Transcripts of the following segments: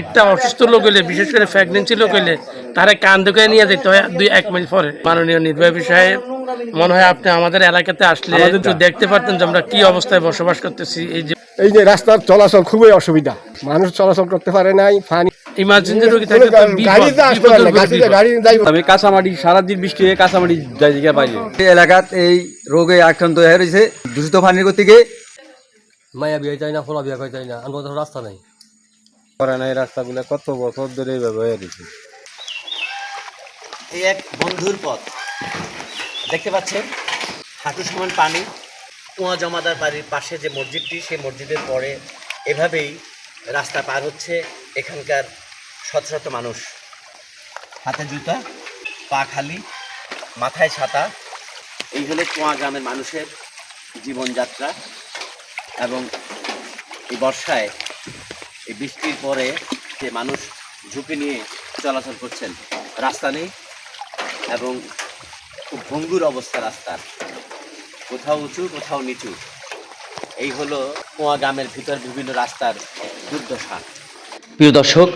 একটা অসুস্থ লোক হইলে বিশেষ করে প্রেগনেন্সি লোক হইলে তারা কান ধুকে নিয়ে যেতে হয় দুই এক মাইল পরে। মাননীয় নির্বাহী সাহেব মনে হয় আপনি আমাদের এলাকাতে আসলে একটু দেখতে পারতেন যে আমরা কি অবস্থায় বসবাস করতেছি। এই যে এই যে রাস্তার চলাচল খুবই অসুবিধা। মানুষ চলাচল করতে পারে নাই পানি ইমার্জেন্সি রোগী থাকলে তো বিপদ, গাড়িতে আসতে পারে না বিপদের গাড়িতে বিপদ। গাড়ি যাইব। আমি কাঁচামাটি সারাদিন বৃষ্টি হয়ে কাঁচামাটি জায়গা বাইরে এই এলাকাত এই রোগে আক্রান্ত হয়ে রয়েছে। দূষিত পানির গতিকে মায়া বিয়ে চাই না ফলা বিয়ে চাই না আমার তো রাস্তা নাই। করে এই রাস্তাগুলো, কত বছর ধরে এইভাবে হয়ে রয়েছে। এই এক বন্ধুর পথ। দেখতে পাচ্ছেন, হাঁটু সমান পানি, কুয়া জমাদার বাড়ির পাশে যে মসজিদটি, সেই মসজিদের পরে এভাবেই রাস্তা পার হচ্ছে এখানকার শত শত মানুষ। হাতে জুতা, পা খালি, মাথায় ছাতা, এই হলো কুয়া গ্রামের মানুষের জীবনযাত্রা। এবং এই বর্ষায় এই বৃষ্টির পরে যে মানুষ ঝুঁকি নিয়ে চলাচল করছেন, রাস্তা নেই এবং খুব ভঙ্গুর অবস্থা রাস্তার। কোথাও উঁচু, কোথাও নিচু। এই হলো কুয়া গ্রামের ভিতর বিভিন্ন রাস্তার দুর্দশা। প্রিয় দর্শক,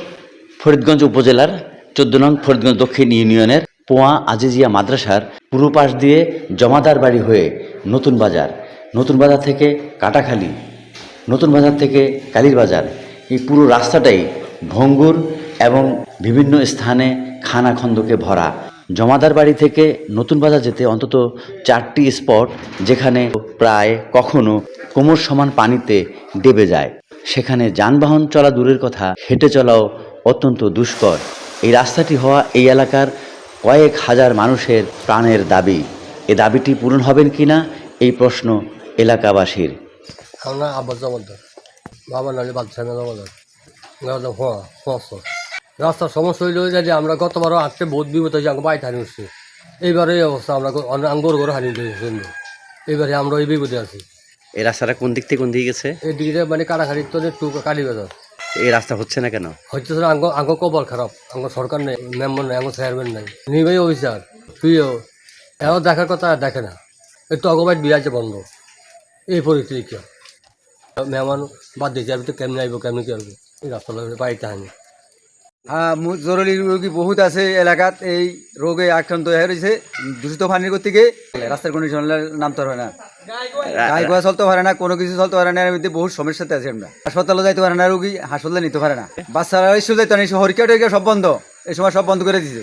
ফরিদগঞ্জ উপজেলার চোদ্দ নং ফরিদগঞ্জ দক্ষিণ ইউনিয়নের পোয়া আজিজিয়া মাদ্রাসার পূর্ব পাশ দিয়ে জমাদার বাড়ি হয়ে নতুন বাজার নতুন বাজার থেকে কাটাখালী, নতুন বাজার থেকে কালীর বাজার এই পুরো রাস্তাটাই ভঙ্গুর এবং বিভিন্ন স্থানে খানা খন্দকে ভরা। জমাদার বাড়ি থেকে নতুন বাজার যেতে অন্তত চারটি স্পট যেখানে প্রায় কখনো কোমর সমান পানিতে ডেবে যায়। সেখানে যানবাহন চলা দূরের কথা, হেঁটে চলাও অত্যন্ত দুষ্কর। এই রাস্তাটি হওয়া এই এলাকার কয়েক হাজার মানুষের প্রাণের দাবি। এ দাবিটি পূরণ হবেন কিনা, এই প্রশ্ন এলাকাবাসীর। আমরা জমাদার। বাবার নামে বাদশাহ জমাদার গাঁদা ফোয়া ফোঁস রাস্তার সমস্যা হইল যে আমরা গতবারও আজকে বহুত বিপদ হয়েছে আমাকে বাইরে হানি উঠছে এইবারে এই অবস্থা আমরা আঙ্গুর করে হারিয়ে দিয়েছি এইবারে আমরা এই বিপদে আছি। এই রাস্তাটা কোন দিক থেকে কোন দিকে গেছে? এই দিকে মানে কাটাখাড়ি তো একটু কালী বাজার এই রাস্তা হচ্ছে না কেন? হচ্ছে স্যার আঙ্গ আঙ্গ কবল খারাপ আঙ্গ সরকার নেই মেম্বার নেই আঙ্গ চেয়ারম্যান নেই। নির্বাহী অফিসার তুইও। এও দেখার কথা দেখে না। একটু অগবাইট বিরাজে বন্ধ। এই পরিস্থিতি কি? মেহমান বাদ দিয়েছে আমি তো কেমনি আইব, কেমনি কি এই রাস্তা বাড়িতে আনি হ্যাঁ জরুরি রোগী বহুত আছে এলাকাত, এই রোগে আক্রান্ত হয়ে রয়েছে। দূষিত পানির গতিকে রাস্তার কন্ডিশন নামতে পারে না। গাই গোয়া চলতে পারে না, কোনো কিছু চলতে পারে না বহুত সমস্যাতে আছে আমরা। হাসপাতালে যাইতে পারে না রোগী, হাসপাতালে নিতে পারে না। বাচ্চারা স্কুল যাইতে না হরিকা টরিকা সব বন্ধ। এই সময় সব বন্ধ করে দিছে।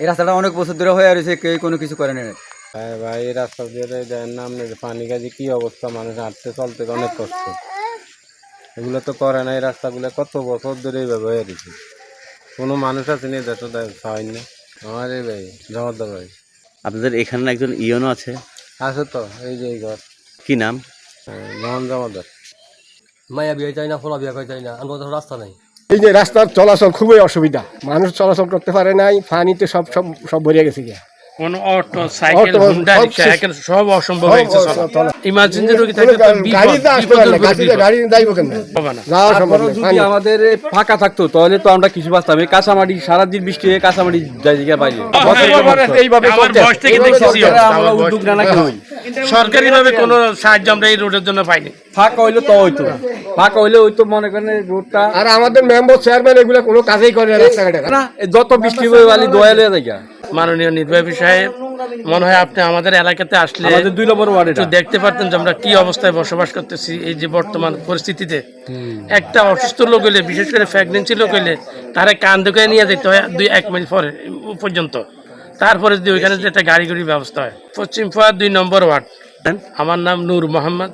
এই রাস্তাটা অনেক বছর ধরে হয়ে রয়েছে, কেউ কোনো কিছু করে না। ভাই ভাই এই রাস্তা দিয়ে দেন না আপনার পানি কাজে কি অবস্থা? মানুষ হাঁটতে চলতে অনেক কষ্ট। এগুলো তো করে না এই রাস্তাগুলো কত বছর ধরে এইভাবে হয়ে রয়েছে। কোনো মানুষ আছে নি দেশ হয় না। আমার এই ভাই জমাদার ভাই। আপনাদের এখানে একজন ইয়নো আছে? আছে তো এই যে এই ঘর। কি নাম? হ্যাঁ, মোহন জমাদার মায়া বিয়ে চাই না ফলা বিয়ে করে চাই না আমার তো রাস্তা নাই। এই যে রাস্তার চলাচল খুবই অসুবিধা। মানুষ চলাচল করতে পারে নাই পানিতে সব সব সব ভরিয়ে গেছে গিয়া। কোন অটো সাইকেল হুন্ডা সব রিক্সা শেষ। সব অসম্ভব হয়ে গেছে ইমার্জেন্সি রোগী থাকে তো বিপদ, গাড়িতে আসতে পারে না উপরে গাড়িতে গাড়ি দাইব কেন না। সম্ভব না, যদি আমাদের ফাঁকা থাকতো তাহলে তো আমরা কিছু বাঁচতাম। এই কাঁচামাটি সারাদিন বৃষ্টি হয়ে কাঁচামাটি জায়গা বাইরে। এইভাবে আমরা। উদ্যোগ। না নাকি সরকারি ভাবে কোনো সাহায্য আমরা এই রোডের জন্য পাইনি। ফাঁকা হইলে তো হইতো। ফাঁকা হইলে হইতো মনে করেন রোডটা আর আমাদের মেম্বার চেয়ারম্যান এগুলো কোনো কাজেই করে না যত বৃষ্টি হয়ে বালি দোয়ালে জায়গা মাননীয় নির্বাহী সাহেব মনে হয় আপনি আমাদের এলাকাতে আসলে দুই নম্বর ওয়ার্ড একটু দেখতে পারতেন যে আমরা কি অবস্থায় বসবাস করতেছি এই যে বর্তমান পরিস্থিতিতে। একটা অসুস্থ লোক হইলে বিশেষ করে প্রেগনেন্সি লোক হইলে তারা কান ধুকে নিয়ে যেতে হয় দুই এক মাইল পরে পর্যন্ত। তারপরে যদি ওইখানে যে একটা গাড়ি গুড়ির ব্যবস্থা হয়। পশ্চিম দুই নম্বর ওয়ার্ড। আমার নাম নূর মোহাম্মদ।